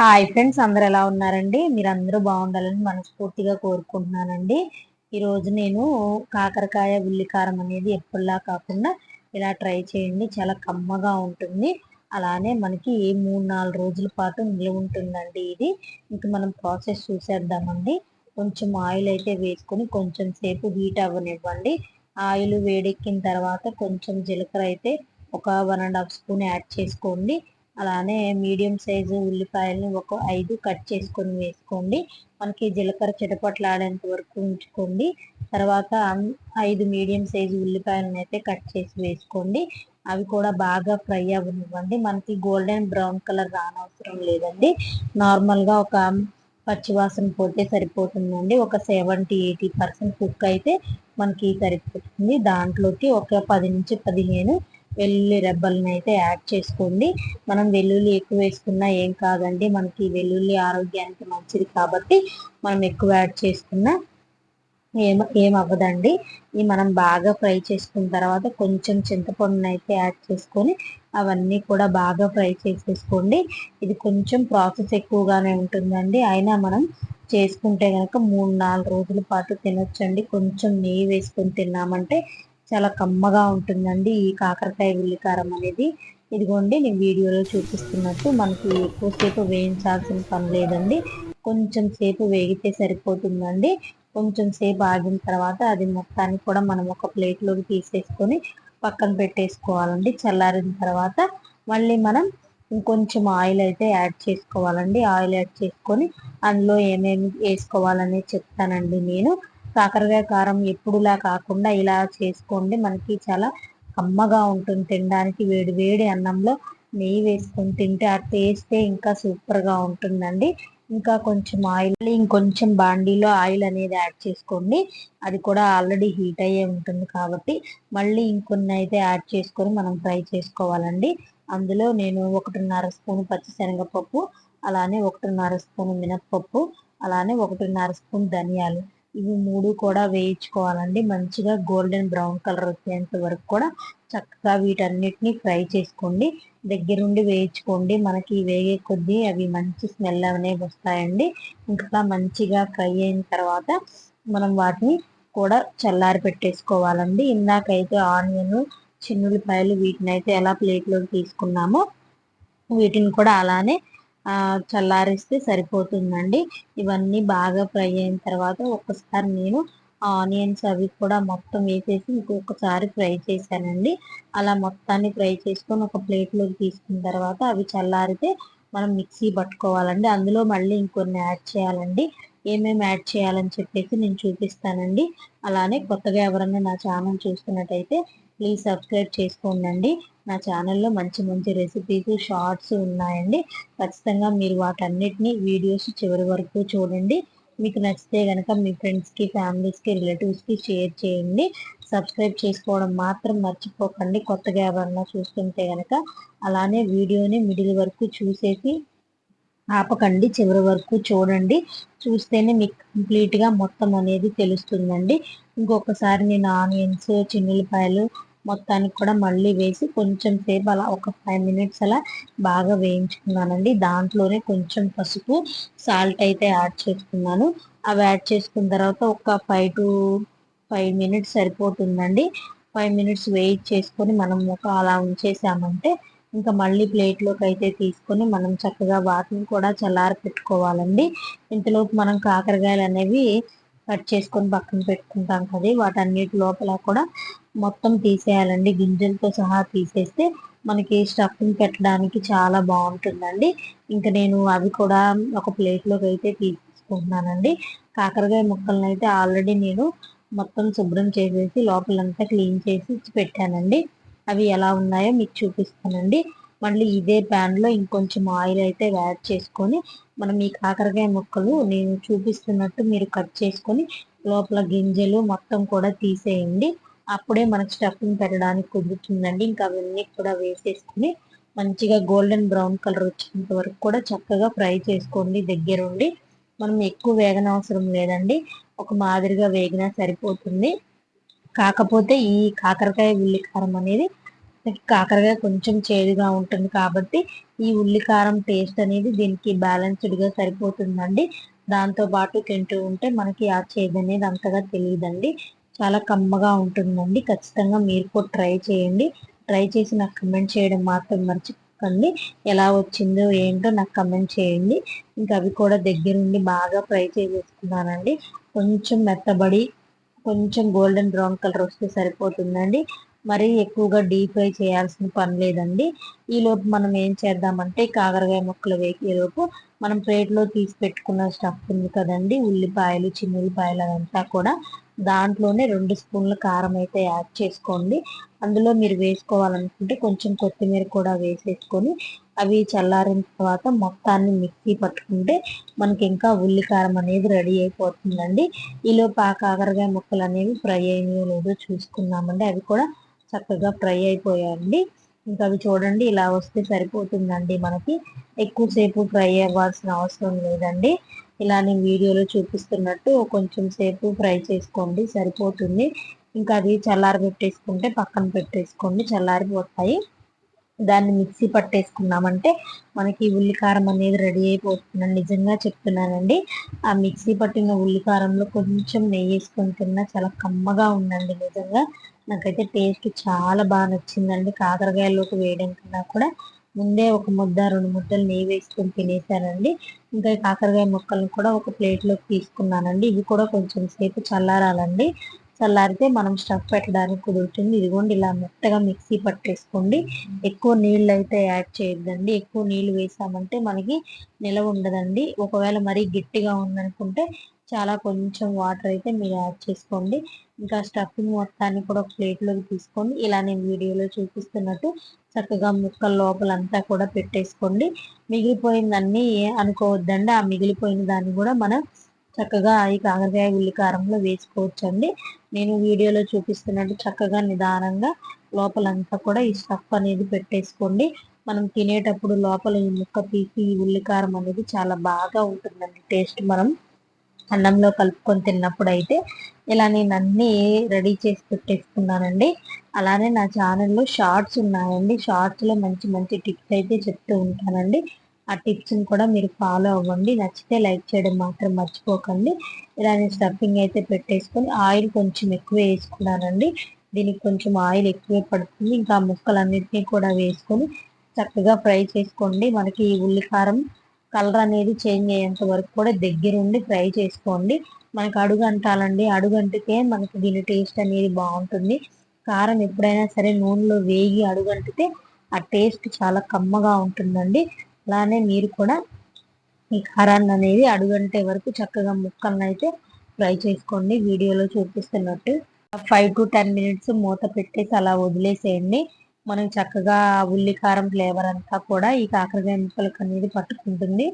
Hi friends అందరు ఎలా ఉన్నారండి? మీరు అందరూ బాగుండాలని మనస్ఫూర్తిగా కోరుకుంటున్నానండి. ఈరోజు నేను కాకరకాయ ఉల్లికారం అనేది ఎప్పుడులా కాకుండా ఇలా ట్రై చేయండి. చాలా కమ్మగా ఉంటుంది. అలానే మనకి మూడు నాలుగు రోజుల పాటు నిల్వ ఉంటుందండి ఇది. ఇంక మనం ప్రాసెస్ చూసేద్దామండి. కొంచెం ఆయిల్ అయితే వేసుకొని కొంచెం సేపు హీట్ అవ్వనివ్వండి. ఆయిల్ వేడెక్కిన తర్వాత కొంచెం జీలకర్ర అయితే ఒక one and half spoon add చేసుకోండి. అలానే మీడియం సైజు ఉల్లిపాయలని ఒక ఐదు కట్ చేసుకొని వేసుకోండి. మనకి జీలకర్ర చిటపట్లాడేంత వరకు ఉంచుకోండి. తర్వాత ఐదు మీడియం సైజు ఉల్లిపాయలను అయితే కట్ చేసి వేసుకోండి. అవి కూడా బాగా ఫ్రై అవ్వనివ్వండి. మనకి గోల్డెన్ బ్రౌన్ కలర్ రానవసరం లేదండి. నార్మల్గా ఒక పచ్చివాసన పోతే సరిపోతుందండి. ఒక సెవెంటీ ఎయిటీ పర్సెంట్ కుక్ అయితే మనకి సరిపోతుంది. దాంట్లోకి ఒక పది నుంచి పదిహేను వెల్లుల్లి రెబ్బలను అయితే యాడ్ చేసుకోండి. మనం వెల్లుల్లి ఎక్కువ వేసుకున్నా ఏం కాదండి. మనకి వెల్లుల్లి ఆరోగ్యానికి మంచిది కాబట్టి మనం ఎక్కువ యాడ్ చేసుకున్నా ఏం ఏం అవ్వదండి. మనం బాగా ఫ్రై చేసుకున్న తర్వాత కొంచెం చింతపండును అయితే యాడ్ చేసుకొని అవన్నీ కూడా బాగా ఫ్రై చేసేసుకోండి. ఇది కొంచెం ప్రాసెస్ ఎక్కువగానే ఉంటుందండి. అయినా మనం చేసుకుంటే కనుక మూడు నాలుగు రోజుల పాటు తినొచ్చండి. కొంచెం నెయ్యి వేసుకొని తిన్నామంటే చాలా కమ్మగా ఉంటుందండి ఈ కాకరకాయ ఉల్లికారం అనేది. ఇదిగోండి నేను వీడియోలో చూపిస్తున్నట్టు మనకి ఎక్కువసేపు వేయించాల్సిన పని లేదండి. కొంచెం సేపు వేగితే సరిపోతుందండి. కొంచెం సేపు ఆగిన తర్వాత అది మొత్తాన్ని కూడా మనం ఒక ప్లేట్లోకి తీసేసుకొని పక్కన పెట్టేసుకోవాలండి. చల్లారిన తర్వాత మళ్ళీ మనం ఇంకొంచెం ఆయిల్ అయితే యాడ్ చేసుకోవాలండి. ఆయిల్ యాడ్ చేసుకొని అందులో ఏమేమి వేసుకోవాలనేది చెప్తానండి నేను. కాకరకాయ కారం ఎప్పుడులా కాకుండా ఇలా చేసుకోండి. మనకి చాలా కమ్మగా ఉంటుంది. తినడానికి వేడి వేడి అన్నంలో నెయ్యి వేసుకొని తింటే ఆ టేస్టే ఇంకా సూపర్గా ఉంటుందండి. ఇంకా కొంచెం ఆయిల్ ఇంకొంచెం బాండీలో ఆయిల్ అనేది యాడ్ చేసుకోండి. అది కూడా ఆల్రెడీ హీట్ అయ్యే ఉంటుంది కాబట్టి మళ్ళీ ఇంకొన్ని అయితే యాడ్ చేసుకొని మనం ఫ్రై చేసుకోవాలండి. అందులో నేను ఒకటిన్నర స్పూన్ పచ్చిశనగపప్పు అలానే ఒకటిన్నర స్పూన్ మినప్పప్పు అలానే ఒకటిన్నర స్పూన్ ధనియాలు. ఇవి మూడు కూడా వేయించుకోవాలండి. మంచిగా గోల్డెన్ బ్రౌన్ కలర్ వచ్చేంత వరకు కూడా చక్కగా వీటన్నిటిని ఫ్రై చేసుకోండి. దగ్గరుండి వేయించుకోండి. మనకి వేగే కొద్దీ అవి మంచి స్మెల్ అనేవి వస్తాయండి. ఇంకా మంచిగా ఫ్రై అయిన తర్వాత మనం వాటిని కూడా చల్లారి పెట్టేసుకోవాలండి. ఇందాకైతే ఆనియన్ చిన్నులపాయలు వీటిని అయితే ఎలా ప్లేట్లోకి తీసుకున్నామో వీటిని కూడా అలానే చల్లారిస్తే సరిపోతుందండి. ఇవన్నీ బాగా ఫ్రై అయిన తర్వాత ఒక్కసారి నేను ఆనియన్స్ అవి కూడా మొత్తం వేసేసి ఇంకొకసారి ఫ్రై చేశానండి. అలా మొత్తాన్ని ఫ్రై చేసుకొని ఒక ప్లేట్లోకి తీసుకున్న తర్వాత అవి చల్లారితే మనం మిక్సీ పట్టుకోవాలండి. అందులో మళ్ళీ ఇంకొన్ని యాడ్ చేయాలండి. ఏమేమి యాడ్ చేయాలని చెప్పేసి నేను చూపిస్తానండి. అలానే కొత్తగా ఎవరన్నా నా ఛానల్ చూస్తున్నట్టయితే ప్లీజ్ సబ్స్క్రైబ్ చేసుకోండి నా ఛానల్లో మంచి మంచి రెసిపీస్ షార్ట్స్ ఉన్నాయండి. ఖచ్చితంగా మీరు వాటన్నిటిని వీడియోస్ చివరి వరకు చూడండి. మీకు నచ్చితే కనుక మీ ఫ్రెండ్స్కి ఫ్యామిలీస్కి రిలేటివ్స్కి షేర్ చేయండి. సబ్స్క్రైబ్ చేసుకోవడం మాత్రం మర్చిపోకండి. కొత్తగా ఎవరన్నా చూస్తుంటే కనుక అలానే వీడియోని మిడిల్ వరకు చూసేసి ఆపకండి చివరి వరకు చూడండి. చూస్తేనే మీకు కంప్లీట్గా మొత్తం అనేది తెలుస్తుందండి. ఇంకొకసారి నేను ఆనియన్స్ చిన్నులపాయలు మొత్తానికి కూడా మళ్ళీ వేసి కొంచెం సేపు అలా ఒక ఫైవ్ మినిట్స్ అలా బాగా వేయించుకున్నానండి. దాంట్లోనే కొంచెం పసుపు సాల్ట్ అయితే యాడ్ చేసుకున్నాను. అవి యాడ్ చేసుకున్న తర్వాత ఒక ఫైవ్ టు ఫైవ్ మినిట్స్ సరిపోతుందండి. ఫైవ్ మినిట్స్ వెయిట్ చేసుకొని మనం ఒక అలా ఉంచేసామంటే ఇంకా మళ్ళీ ప్లేట్లోకి అయితే తీసుకొని మనం చక్కగా వాటిని కూడా చల్లార పెట్టుకోవాలండి ఇంతలోపు మనం కాకరకాయలు అనేవి కట్ చేసుకొని పక్కన పెట్టుకుంటాం కదా వాటన్నిటి లోపల కూడా మొత్తం తీసేయాలండి. గింజలతో సహా తీసేస్తే మనకి స్టఫింగ్ పెట్టడానికి చాలా బాగుంటుందండి. ఇంకా నేను అవి కూడా ఒక ప్లేట్లోకి అయితే తీసుకుంటున్నానండి. కాకరకాయ ముక్కలను అయితే ఆల్రెడీ నేను మొత్తం శుభ్రం చేసేసి లోపలంతా క్లీన్ చేసి పెట్టానండి. అవి ఎలా ఉన్నాయో మీకు చూపిస్తానండి. మళ్ళీ ఇదే ప్యాన్లో ఇంకొంచెం ఆయిల్ అయితే యాడ్ చేసుకొని మనం ఈ కాకరకాయ ముక్కలు నేను చూపిస్తున్నట్టు మీరు కట్ చేసుకొని లోపల గింజలు మొత్తం కూడా తీసేయండి. అప్పుడే మనకు స్టఫింగ్ పెట్టడానికి కుదురుతుందండి. ఇంకా అవన్నీ కూడా వేసేసుకుని మంచిగా గోల్డెన్ బ్రౌన్ కలర్ వచ్చేంత వరకు కూడా చక్కగా ఫ్రై చేసుకోండి దగ్గరుండి. మనం ఎక్కువ వేగనవసరం లేదండి. ఒక మాదిరిగా వేగినా సరిపోతుంది. కాకపోతే ఈ కాకరకాయ ఉల్లికారం అనేది కాకరకాయ కొంచెం చేదుగా ఉంటుంది కాబట్టి ఈ ఉల్లికారం టేస్ట్ అనేది దీనికి బ్యాలెన్స్డ్గా సరిపోతుందండి. దాంతో పాటు తింటూ ఉంటే మనకి ఆ చేదు అనేది అంతగా తెలియదండి. చాలా కమ్మగా ఉంటుందండి. ఖచ్చితంగా మీరు కూడా ట్రై చేయండి. ట్రై చేసి నాకు కమెంట్ చేయడం మాత్రం మర్చిపోకండి. ఎలా వచ్చిందో ఏంటో నాకు కమెంట్ చేయండి. ఇంకా అవి కూడా దగ్గరుండి బాగా ఫ్రై చేసేసుకున్నానండి. కొంచెం మెత్తబడి కొంచెం గోల్డెన్ బ్రౌన్ కలర్ వస్తే సరిపోతుందండి. మరీ ఎక్కువగా డీప్ ఫ్రై చేయాల్సిన పని లేదండి. ఈలోపు మనం ఏం చేద్దామంటే కాకరకాయ ముక్కలు వేసేలోపు మనం ప్లేట్లో తీసి పెట్టుకున్న స్టఫ్ ఉంది కదండి. ఉల్లిపాయలు చిన్న ఉల్లిపాయలు అదంతా కూడా దాంట్లోనే రెండు స్పూన్ల కారం అయితే యాడ్ చేసుకోండి. అందులో మీరు వేసుకోవాలనుకుంటే కొంచెం కొత్తిమీర కూడా వేసేసుకొని అవి చల్లారిన తర్వాత మొత్తాన్ని మిక్సీ పట్టుకుంటే మనకి ఇంకా ఉల్లి కారం అనేది రెడీ అయిపోతుందండి. ఈలో ఆ కాకరకాయ ముక్కలు అనేవి ఫ్రై అయినాయో లేదో చూసుకున్నామండి అవి కూడా చక్కగా ఫ్రై అయిపోయాయండి. ఇంకా అవి చూడండి ఇలా వస్తే సరిపోతుందండి మనకి. ఎక్కువసేపు ఫ్రై అవ్వాల్సిన అవసరం లేదండి. ఇలా నేను వీడియోలో చూపిస్తున్నట్టు కొంచెం సేపు ఫ్రై చేసుకోండి సరిపోతుంది. ఇంకా అది చల్లారి పెట్టేసుకుంటే పక్కన పెట్టేసుకోండి చల్లారిపోతాయి. దాన్ని మిక్సీ పట్టేసుకున్నామంటే మనకి ఉల్లికారం అనేది రెడీ అయిపోతుందని నిజంగా చెప్తున్నానండి ఆ మిక్సీ పట్టిన ఉల్లికారంలో కొంచెం నెయ్యి వేసుకొని తిన్నా చాలా కమ్మగా ఉందండి నిజంగా. నాకైతే టేస్ట్ చాలా బాగా నచ్చిందండి. కాకరకాయలోకి వేయడం కన్నా కూడా ముందే ఒక ముద్ద రెండు ముద్దలు నెయ్యి వేసుకొని తినేసానండి. ఇంకా కాకరకాయ ముక్కలను కూడా ఒక ప్లేట్లోకి తీసుకున్నానండి. ఇవి కూడా కొంచెం సేపు చల్లారాలండి. చల్లారితే మనం స్టఫ్ పెట్టడానికి కుదురుతుంది. ఇదిగోండి ఇలా మెత్తగా మిక్సీ పట్టేసుకోండి. ఎక్కువ నీళ్ళు అయితే యాడ్ చేయొద్దండి. ఎక్కువ నీళ్ళు వేసామంటే మనకి నిలవ ఉండదండి. ఒకవేళ మరీ గట్టిగా ఉందనుకుంటే చాలా కొంచెం వాటర్ అయితే మీరు యాడ్ చేసుకోండి. ఇంకా స్టఫింగ్ మొత్తాన్ని కూడా ఒక ప్లేట్లోకి తీసుకోండి. ఇలా నేను వీడియోలో చూపిస్తున్నట్టు చక్కగా ముక్కల లోపలంతా కూడా పెట్టేసుకోండి. మిగిలిపోయిందన్నీ అనుకోవద్దండి. ఆ మిగిలిపోయిన దాన్ని కూడా మనం చక్కగా ఈ కాకరకాయ ఉల్లి కారంలో వేసుకోవచ్చండి. నేను వీడియోలో చూపిస్తున్నట్టు చక్కగా నిదానంగా లోపలంతా కూడా ఈ స్టఫ్ అనేది పెట్టేసుకోండి. మనం తినేటప్పుడు లోపల ఈ ముక్క తీసి ఈ ఉల్లికారం అనేది చాలా బాగా ఉంటుందండి. టేస్ట్ మనం. అన్నంలో కలుపుకొని తిన్నప్పుడు అయితే ఇలా నేను అన్నీ రెడీ చేసి పెట్టేసుకున్నానండి. అలానే నా ఛానల్లో షార్ట్స్ ఉన్నాయండి. షార్ట్స్లో మంచి మంచి టిప్స్ అయితే చెప్తూ ఉంటానండి. ఆ టిప్స్ని కూడా మీరు ఫాలో అవ్వండి. నచ్చితే లైక్ చేయడం మాత్రం మర్చిపోకండి. ఇలా నేను స్టఫింగ్ అయితే పెట్టేసుకొని ఆయిల్ కొంచెం ఎక్కువ వేసుకున్నానండి. దీనికి కొంచెం ఆయిల్ ఎక్కువే పడుతుంది. ఇంకా ముక్కలన్నిటినీ కూడా వేసుకొని చక్కగా ఫ్రై చేసుకోండి. మనకి ఈ ఉల్లికారం కలర్ అనేది చేంజ్ అయ్యేంత వరకు కూడా దగ్గరుండి ఫ్రై చేసుకోండి. మనకు అడుగు అంటాలండి అడుగు అంటితే మనకి దీని టేస్ట్ అనేది బాగుంటుంది. కారం ఎప్పుడైనా సరే నూనెలో వేగి అడుగంటితే ఆ టేస్ట్ చాలా కమ్మగా ఉంటుందండి. అలానే మీరు కూడా ఈ కారాన్ని అనేది అడుగంటే వరకు చక్కగా ముక్కలను అయితే ఫ్రై చేసుకోండి. వీడియోలో చూపిస్తున్నట్టు. ఫైవ్ టు టెన్ మినిట్స్ మూత పెట్టేసి అలా వదిలేసేయండి. మనం చక్కగా ఉల్లి కారం ఫ్లేవర్ అంతా కూడా ఈ కాకరకాయ ముక్కలకు అనేది పట్టుకుంటుంది.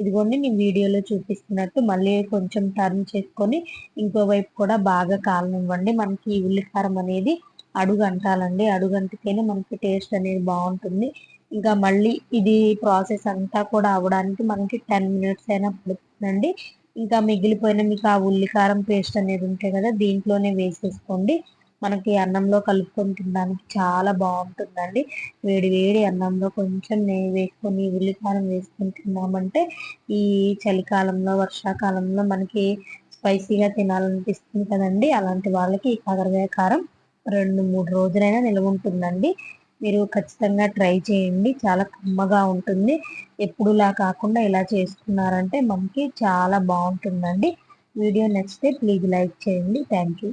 ఇదిగోండి నేను వీడియోలో చూపిస్తున్నట్టు మళ్ళీ కొంచెం టర్న్ చేసుకొని ఇంకో వైపు కూడా బాగా కాలనివ్వండి. మనకి ఈ ఉల్లి కారం అనేది అడుగు అంటాలండి అడుగు అంటితేనే మనకి టేస్ట్ అనేది బాగుంటుంది. ఇంకా మళ్ళీ ఇది ప్రాసెస్ అంతా కూడా అవడానికి మనకి టెన్ మినిట్స్ అయినా పడుతుందండి. ఇంకా మిగిలిపోయిన మీకు ఆ ఉల్లికారం పేస్ట్ అనేది ఉంటాయి కదా దీంట్లోనే వేసేసుకోండి. మనకి అన్నంలో కలుపుకొని తినడానికి చాలా బాగుంటుందండి. వేడి వేడి అన్నంలో కొంచెం నెయ్యి వేసుకొని ఉల్లికారం వేసుకొని తిన్నామంటే ఈ చలికాలంలో వర్షాకాలంలో మనకి స్పైసీగా తినాలనిపిస్తుంది కదండి. అలాంటి వాళ్ళకి ఈ కాకరకాయ కారం రెండు మూడు రోజులైనా నిల్వ ఉంటుందండి. మీరు ఖచ్చితంగా ట్రై చేయండి. చాలా కమ్మగా ఉంటుంది. ఎప్పుడులా కాకుండా ఇలా చేసుకున్నారంటే మనకి చాలా బాగుంటుందండి. వీడియో నచ్చితే ప్లీజ్ లైక్ చేయండి. Thank you.